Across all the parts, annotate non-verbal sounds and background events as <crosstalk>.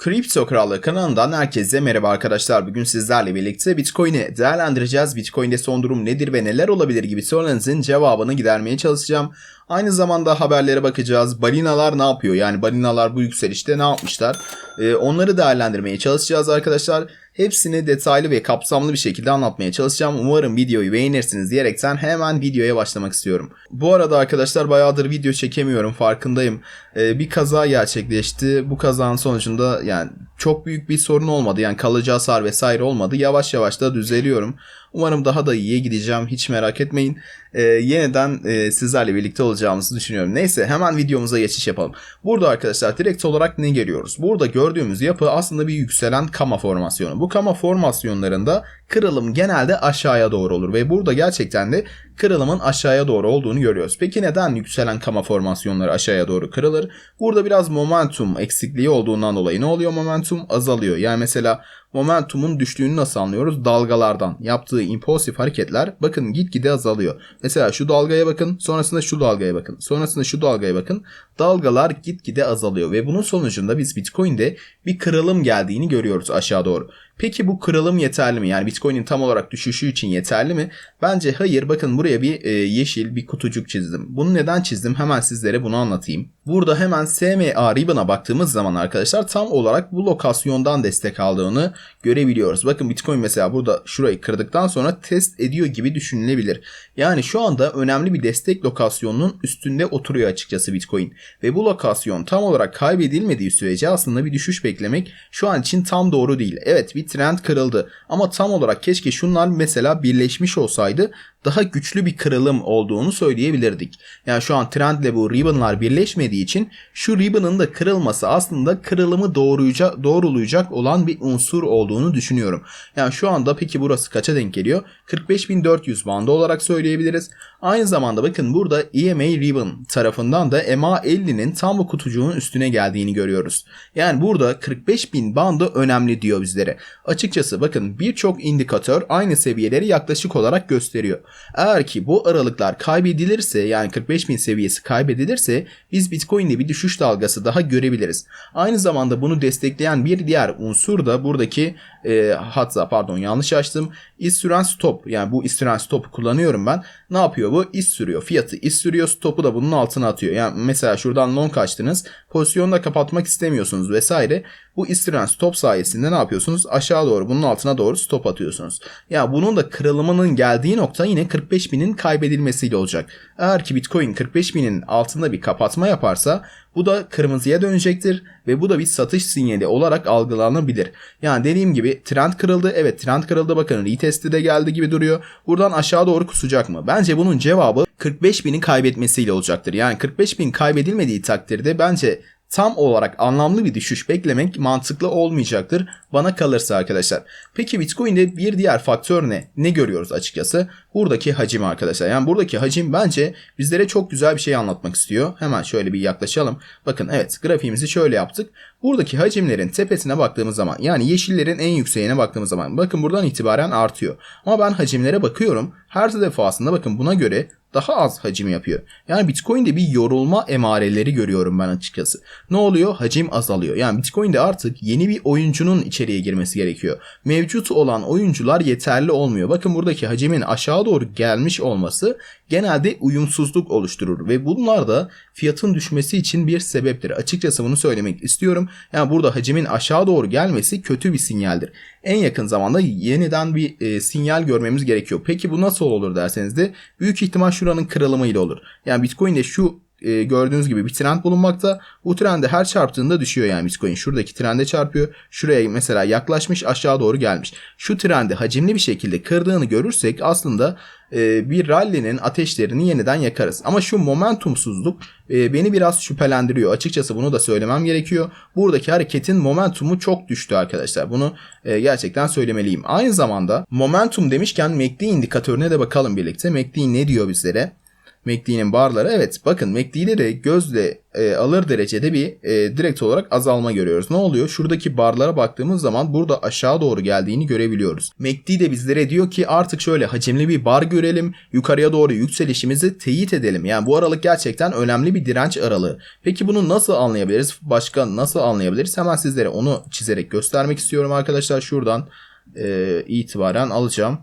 Kripto Krallığı kanalından herkese merhaba arkadaşlar. Bugün sizlerle birlikte Bitcoin'i değerlendireceğiz. Bitcoin'de son durum nedir ve neler olabilir gibi sorularınızın cevabını gidermeye çalışacağım. Aynı zamanda haberlere bakacağız. Balinalar ne yapıyor? Yani balinalar bu yükselişte ne yapmışlar? Ee, onları değerlendirmeye çalışacağız arkadaşlar. Hepsini detaylı ve kapsamlı bir şekilde anlatmaya çalışacağım. Umarım videoyu beğenirsiniz diyerekten hemen videoya başlamak istiyorum. Bu arada arkadaşlar bayağıdır video çekemiyorum farkındayım. Ee, bir kaza gerçekleşti. Bu kazanın sonucunda yani çok büyük bir sorun olmadı. Yani kalıcı hasar vesaire olmadı. Yavaş yavaş da düzeliyorum. Umarım daha da iyiye gideceğim. Hiç merak etmeyin. Ee, yeniden e, sizlerle birlikte olacağımızı düşünüyorum. Neyse hemen videomuza geçiş yapalım. Burada arkadaşlar direkt olarak ne görüyoruz? Burada gördüğümüz yapı aslında bir yükselen kama formasyonu. Bu kama formasyonlarında kırılım genelde aşağıya doğru olur ve burada gerçekten de kırılımın aşağıya doğru olduğunu görüyoruz. Peki neden yükselen kama formasyonları aşağıya doğru kırılır? Burada biraz momentum eksikliği olduğundan dolayı ne oluyor? Momentum azalıyor. Yani mesela momentumun düştüğünü nasıl anlıyoruz? Dalgalardan. Yaptığı impulsif hareketler bakın gitgide azalıyor. Mesela şu dalgaya bakın, sonrasında şu dalgaya bakın, sonrasında şu dalgaya bakın. Dalgalar gitgide azalıyor ve bunun sonucunda biz Bitcoin'de bir kırılım geldiğini görüyoruz aşağı doğru. Peki bu kırılım yeterli mi? Yani Bitcoin'in tam olarak düşüşü için yeterli mi? Bence hayır. Bakın buraya bir e, yeşil bir kutucuk çizdim. Bunu neden çizdim? Hemen sizlere bunu anlatayım. Burada hemen SMA ribbon'a baktığımız zaman arkadaşlar tam olarak bu lokasyondan destek aldığını görebiliyoruz. Bakın Bitcoin mesela burada şurayı kırdıktan sonra test ediyor gibi düşünülebilir. Yani şu anda önemli bir destek lokasyonunun üstünde oturuyor açıkçası Bitcoin. Ve bu lokasyon tam olarak kaybedilmediği sürece aslında bir düşüş beklemek şu an için tam doğru değil. Evet bir trend kırıldı. Ama tam olarak keşke şunlar mesela birleşmiş olsaydı daha güçlü bir kırılım olduğunu söyleyebilirdik. Yani şu an trendle bu ribbonlar birleşmediği için şu ribbon'ın da kırılması aslında kırılımı doğruyacak, doğrulayacak olan bir unsur olduğunu düşünüyorum. Yani şu anda peki burası kaça denk geliyor? 45.400 bandı olarak söyleyebiliriz. Aynı zamanda bakın burada EMA ribbon tarafından da MA50'nin tam bu kutucuğun üstüne geldiğini görüyoruz. Yani burada 45.000 bandı önemli diyor bizlere. Açıkçası bakın birçok indikatör aynı seviyeleri yaklaşık olarak gösteriyor. Eğer ki bu aralıklar kaybedilirse yani 45.000 seviyesi kaybedilirse biz Bitcoin'de bir düşüş dalgası daha görebiliriz. Aynı zamanda bunu destekleyen bir diğer unsur da buradaki e, hatta pardon yanlış açtım. İz süren stop yani bu iz süren stop kullanıyorum ben. Ne yapıyor bu? İz sürüyor. Fiyatı iz sürüyor. Stopu da bunun altına atıyor. Yani mesela şuradan long açtınız. Pozisyonu da kapatmak istemiyorsunuz vesaire. Bu iz süren stop sayesinde ne yapıyorsunuz? Aşağı doğru bunun altına doğru stop atıyorsunuz. Ya yani bunun da kırılımının geldiği nokta yine 45.000'in kaybedilmesiyle olacak. Eğer ki Bitcoin 45.000'in altında bir kapatma yaparsa bu da kırmızıya dönecektir ve bu da bir satış sinyali olarak algılanabilir. Yani dediğim gibi trend kırıldı. Evet trend kırıldı bakın retesti de geldi gibi duruyor. Buradan aşağı doğru kusacak mı? Bence bunun cevabı 45.000'in kaybetmesiyle olacaktır. Yani 45.000 kaybedilmediği takdirde bence tam olarak anlamlı bir düşüş beklemek mantıklı olmayacaktır bana kalırsa arkadaşlar. Peki Bitcoin'de bir diğer faktör ne? Ne görüyoruz açıkçası? Buradaki hacim arkadaşlar. Yani buradaki hacim bence bizlere çok güzel bir şey anlatmak istiyor. Hemen şöyle bir yaklaşalım. Bakın evet grafiğimizi şöyle yaptık. Buradaki hacimlerin tepesine baktığımız zaman yani yeşillerin en yükseğine baktığımız zaman bakın buradan itibaren artıyor. Ama ben hacimlere bakıyorum. Her defasında bakın buna göre daha az hacim yapıyor. Yani Bitcoin'de bir yorulma emareleri görüyorum ben açıkçası. Ne oluyor? Hacim azalıyor. Yani Bitcoin'de artık yeni bir oyuncunun içeriye girmesi gerekiyor. Mevcut olan oyuncular yeterli olmuyor. Bakın buradaki hacimin aşağı doğru gelmiş olması genelde uyumsuzluk oluşturur ve bunlar da fiyatın düşmesi için bir sebeptir. Açıkçası bunu söylemek istiyorum. Yani burada hacimin aşağı doğru gelmesi kötü bir sinyaldir. En yakın zamanda yeniden bir e, sinyal görmemiz gerekiyor. Peki bu nasıl olur derseniz de büyük ihtimal şuranın kırılımıyla olur. Yani Bitcoin'de şu e, gördüğünüz gibi bir trend bulunmakta. Bu trende her çarptığında düşüyor yani Bitcoin. Şuradaki trende çarpıyor. Şuraya mesela yaklaşmış aşağı doğru gelmiş. Şu trendi hacimli bir şekilde kırdığını görürsek aslında e, bir rally'nin ateşlerini yeniden yakarız. Ama şu momentumsuzluk e, beni biraz şüphelendiriyor. Açıkçası bunu da söylemem gerekiyor. Buradaki hareketin momentumu çok düştü arkadaşlar. Bunu e, gerçekten söylemeliyim. Aynı zamanda momentum demişken MACD indikatörüne de bakalım birlikte. MACD ne diyor bizlere? MACD'nin barları. Evet bakın de gözle e, alır derecede bir e, direkt olarak azalma görüyoruz. Ne oluyor? Şuradaki barlara baktığımız zaman burada aşağı doğru geldiğini görebiliyoruz. MACD de bizlere diyor ki artık şöyle hacimli bir bar görelim. Yukarıya doğru yükselişimizi teyit edelim. Yani bu aralık gerçekten önemli bir direnç aralığı. Peki bunu nasıl anlayabiliriz? Başka nasıl anlayabiliriz? Hemen sizlere onu çizerek göstermek istiyorum arkadaşlar. Şuradan e, itibaren alacağım.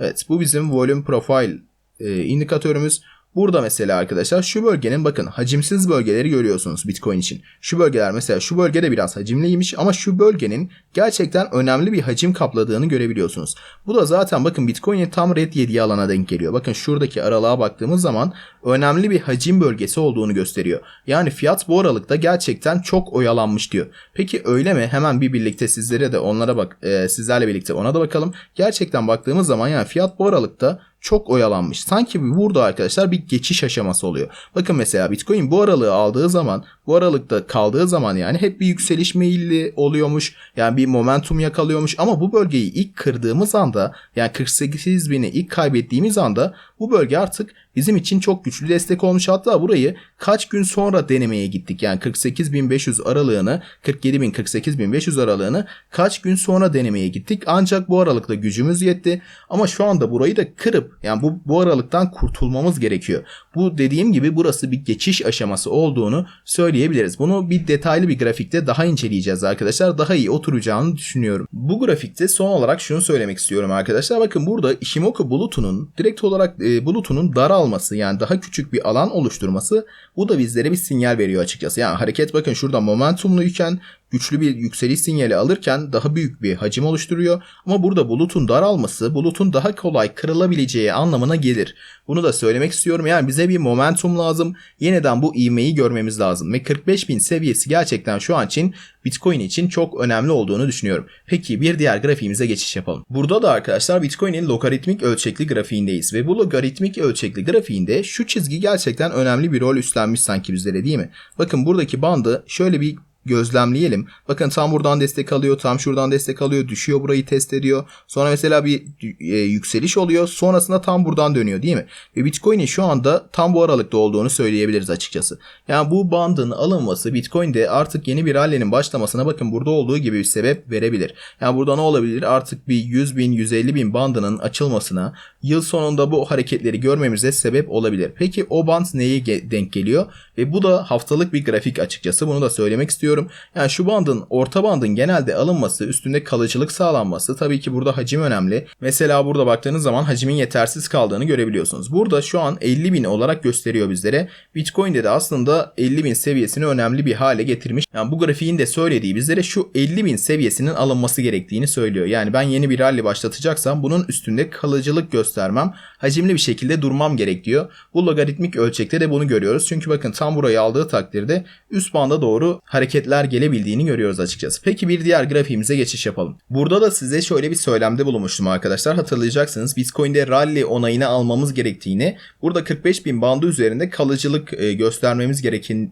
Evet bu bizim volume profile e, indikatörümüz. Burada mesela arkadaşlar şu bölgenin bakın hacimsiz bölgeleri görüyorsunuz Bitcoin için. Şu bölgeler mesela şu bölgede biraz hacimliymiş ama şu bölgenin gerçekten önemli bir hacim kapladığını görebiliyorsunuz. Bu da zaten bakın Bitcoin'in tam red 7 alana denk geliyor. Bakın şuradaki aralığa baktığımız zaman önemli bir hacim bölgesi olduğunu gösteriyor. Yani fiyat bu aralıkta gerçekten çok oyalanmış diyor. Peki öyle mi? Hemen bir birlikte sizlere de onlara bak e, sizlerle birlikte ona da bakalım. Gerçekten baktığımız zaman yani fiyat bu aralıkta çok oyalanmış. Sanki burada arkadaşlar bir geçiş aşaması oluyor. Bakın mesela Bitcoin bu aralığı aldığı zaman bu aralıkta kaldığı zaman yani hep bir yükseliş meyilli oluyormuş. Yani bir momentum yakalıyormuş ama bu bölgeyi ilk kırdığımız anda yani 48 bini ilk kaybettiğimiz anda bu bölge artık bizim için çok güçlü destek olmuş. Hatta burayı kaç gün sonra denemeye gittik. Yani 48.500 aralığını 47.000 48.500 aralığını kaç gün sonra denemeye gittik. Ancak bu aralıkta gücümüz yetti. Ama şu anda burayı da kırıp yani bu, bu aralıktan kurtulmamız gerekiyor. Bu dediğim gibi burası bir geçiş aşaması olduğunu söyleyebiliriz. Bunu bir detaylı bir grafikte daha inceleyeceğiz arkadaşlar. Daha iyi oturacağını düşünüyorum. Bu grafikte son olarak şunu söylemek istiyorum arkadaşlar. Bakın burada Ishimoku bulutunun direkt olarak e, bulutunun daralması yani daha küçük bir alan oluşturması bu da bizlere bir sinyal veriyor açıkçası. Yani hareket bakın şurada momentumluyken güçlü bir yükseliş sinyali alırken daha büyük bir hacim oluşturuyor. Ama burada bulutun daralması bulutun daha kolay kırılabileceği anlamına gelir. Bunu da söylemek istiyorum. Yani bize bir momentum lazım. Yeniden bu ivmeyi görmemiz lazım. Ve 45.000 seviyesi gerçekten şu an için Bitcoin için çok önemli olduğunu düşünüyorum. Peki bir diğer grafiğimize geçiş yapalım. Burada da arkadaşlar Bitcoin'in logaritmik ölçekli grafiğindeyiz. Ve bu logaritmik ölçekli grafiğinde şu çizgi gerçekten önemli bir rol üstlenmiş sanki bizlere değil mi? Bakın buradaki bandı şöyle bir gözlemleyelim. Bakın tam buradan destek alıyor, tam şuradan destek alıyor, düşüyor burayı test ediyor. Sonra mesela bir e, yükseliş oluyor. Sonrasında tam buradan dönüyor değil mi? Ve Bitcoin'in şu anda tam bu aralıkta olduğunu söyleyebiliriz açıkçası. Yani bu bandın alınması Bitcoin'de artık yeni bir rally'nin başlamasına bakın burada olduğu gibi bir sebep verebilir. Yani burada ne olabilir? Artık bir 100 bin, 150 bin bandının açılmasına yıl sonunda bu hareketleri görmemize sebep olabilir. Peki o band neye denk geliyor? Ve bu da haftalık bir grafik açıkçası. Bunu da söylemek istiyorum. Yani şu bandın orta bandın genelde alınması, üstünde kalıcılık sağlanması tabii ki burada hacim önemli. Mesela burada baktığınız zaman hacimin yetersiz kaldığını görebiliyorsunuz. Burada şu an 50 bin olarak gösteriyor bizlere. Bitcoin'de de aslında 50 bin seviyesini önemli bir hale getirmiş. Yani bu grafiğin de söylediği bizlere şu 50 bin seviyesinin alınması gerektiğini söylüyor. Yani ben yeni bir rally başlatacaksam bunun üstünde kalıcılık göstermem, hacimli bir şekilde durmam gerek diyor. Bu logaritmik ölçekte de bunu görüyoruz. Çünkü bakın tam burayı aldığı takdirde üst banda doğru hareketler gelebildiğini görüyoruz açıkçası. Peki bir diğer grafiğimize geçiş yapalım. Burada da size şöyle bir söylemde bulunmuştum arkadaşlar. Hatırlayacaksınız Bitcoin'de rally onayını almamız gerektiğini, burada 45 bin bandı üzerinde kalıcılık e, göstermemiz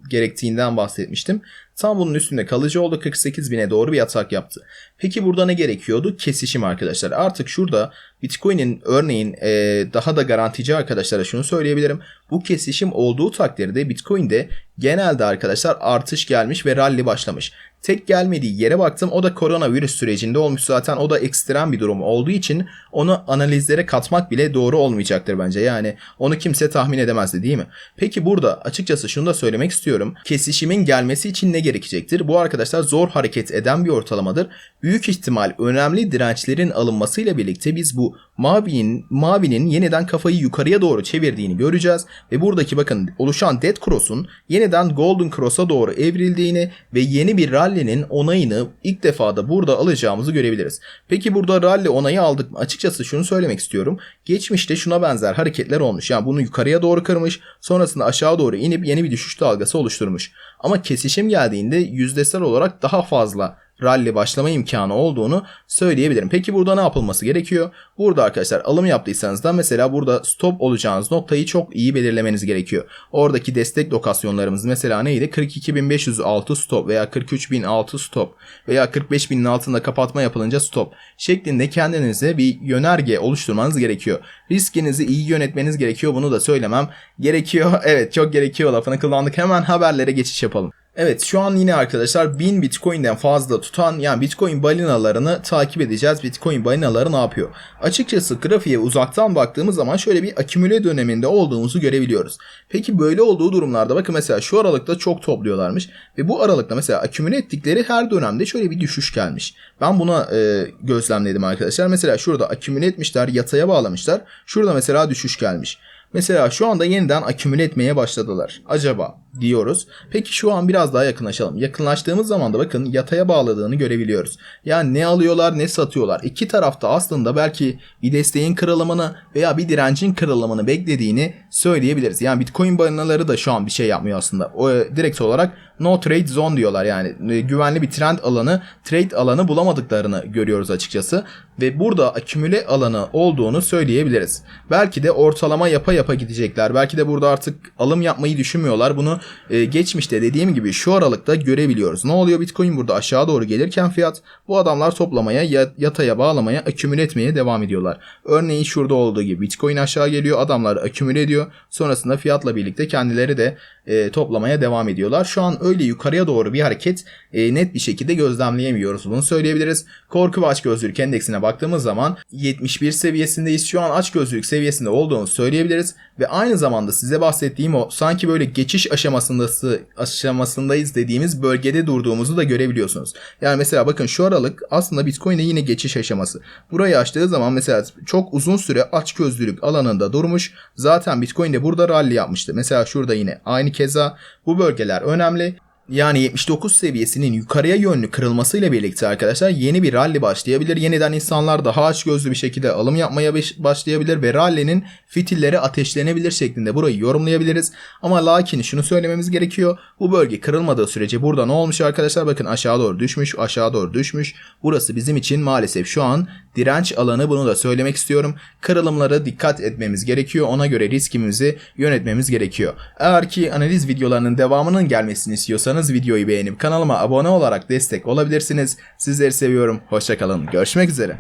gerektiğinden bahsetmiştim. Tam bunun üstünde kalıcı oldu 48 bine doğru bir atak yaptı. Peki burada ne gerekiyordu? Kesişim arkadaşlar. Artık şurada Bitcoin'in örneğin e, daha da garantici arkadaşlara şunu söyleyebilirim. Bu kesişim olduğu takdirde Bitcoin'de genelde arkadaşlar artış gelmiş ve rally başlamış. Tek gelmediği yere baktım o da koronavirüs sürecinde olmuş zaten o da ekstrem bir durum olduğu için onu analizlere katmak bile doğru olmayacaktır bence. Yani onu kimse tahmin edemezdi değil mi? Peki burada açıkçası şunu da söylemek istiyorum. Kesişimin gelmesi için ne gerekecektir? Bu arkadaşlar zor hareket eden bir ortalamadır. Büyük ihtimal önemli dirençlerin alınmasıyla birlikte biz bu mavinin mavinin yeniden kafayı yukarıya doğru çevirdiğini göreceğiz ve buradaki bakın oluşan Dead Cross'un yeniden Golden Cross'a doğru evrildiğini ve yeni bir rally'nin onayını ilk defa da burada alacağımızı görebiliriz. Peki burada rally onayı aldık mı? Açıkçası şunu söylemek istiyorum. Geçmişte şuna benzer hareketler olmuş. Yani bunu yukarıya doğru kırmış, sonrasında aşağı doğru inip yeni bir düşüş dalgası oluşturmuş. Ama kesişim geldiğinde yüzdesel olarak daha fazla rally başlama imkanı olduğunu söyleyebilirim. Peki burada ne yapılması gerekiyor? Burada arkadaşlar alım yaptıysanız da mesela burada stop olacağınız noktayı çok iyi belirlemeniz gerekiyor. Oradaki destek lokasyonlarımız mesela neydi? 42.506 stop veya 43.006 stop veya 45.000'in altında kapatma yapılınca stop şeklinde kendinize bir yönerge oluşturmanız gerekiyor. Riskinizi iyi yönetmeniz gerekiyor. Bunu da söylemem gerekiyor. <laughs> Evet çok gerekiyor lafını kullandık. Hemen haberlere geçiş yapalım. Evet şu an yine arkadaşlar 1000 Bitcoin'den fazla tutan yani Bitcoin balinalarını takip edeceğiz. Bitcoin balinaları ne yapıyor? Açıkçası grafiğe uzaktan baktığımız zaman şöyle bir akümüle döneminde olduğumuzu görebiliyoruz. Peki böyle olduğu durumlarda bakın mesela şu aralıkta çok topluyorlarmış ve bu aralıkta mesela akümüle ettikleri her dönemde şöyle bir düşüş gelmiş. Ben buna e, gözlemledim arkadaşlar. Mesela şurada akümüle etmişler, yataya bağlamışlar. Şurada mesela düşüş gelmiş. Mesela şu anda yeniden akümüle etmeye başladılar. Acaba diyoruz. Peki şu an biraz daha yakınlaşalım. Yakınlaştığımız zaman da bakın yataya bağladığını görebiliyoruz. Yani ne alıyorlar ne satıyorlar. İki tarafta aslında belki bir desteğin kırılımını veya bir direncin kırılımını beklediğini söyleyebiliriz. Yani Bitcoin balinaları da şu an bir şey yapmıyor aslında. O e, direkt olarak no trade zone diyorlar. Yani e, güvenli bir trend alanı, trade alanı bulamadıklarını görüyoruz açıkçası. Ve burada akümüle alanı olduğunu söyleyebiliriz. Belki de ortalama yapa yapa gidecekler. Belki de burada artık alım yapmayı düşünmüyorlar. Bunu e, geçmişte dediğim gibi şu aralıkta görebiliyoruz. Ne oluyor Bitcoin burada aşağı doğru gelirken fiyat bu adamlar toplamaya ya- yataya bağlamaya akümüle etmeye devam ediyorlar. Örneğin şurada olduğu gibi Bitcoin aşağı geliyor adamlar akümüle ediyor. Sonrasında fiyatla birlikte kendileri de e, toplamaya devam ediyorlar. Şu an öyle yukarıya doğru bir hareket e, net bir şekilde gözlemleyemiyoruz. Bunu söyleyebiliriz. Korku ve açgözlülük endeksine baktığımız zaman 71 seviyesindeyiz. Şu an açgözlülük seviyesinde olduğunu söyleyebiliriz. Ve aynı zamanda size bahsettiğim o sanki böyle geçiş aşamasındası aşamasındayız dediğimiz bölgede durduğumuzu da görebiliyorsunuz. Yani mesela bakın şu aralık aslında Bitcoin'e yine geçiş aşaması. Burayı açtığı zaman mesela çok uzun süre açgözlülük alanında durmuş. Zaten Bitcoin de burada rally yapmıştı. Mesela şurada yine aynı keza bu bölgeler önemli. Yani 79 seviyesinin yukarıya yönlü kırılmasıyla birlikte arkadaşlar yeni bir rally başlayabilir. Yeniden insanlar daha açgözlü bir şekilde alım yapmaya baş- başlayabilir ve rally'nin fitilleri ateşlenebilir şeklinde burayı yorumlayabiliriz. Ama lakin şunu söylememiz gerekiyor. Bu bölge kırılmadığı sürece burada ne olmuş arkadaşlar? Bakın aşağı doğru düşmüş, aşağı doğru düşmüş. Burası bizim için maalesef şu an direnç alanı bunu da söylemek istiyorum. Kırılımlara dikkat etmemiz gerekiyor. Ona göre riskimizi yönetmemiz gerekiyor. Eğer ki analiz videolarının devamının gelmesini istiyorsanız videoyu beğenip kanalıma abone olarak destek olabilirsiniz. Sizleri seviyorum. Hoşçakalın. Görüşmek üzere.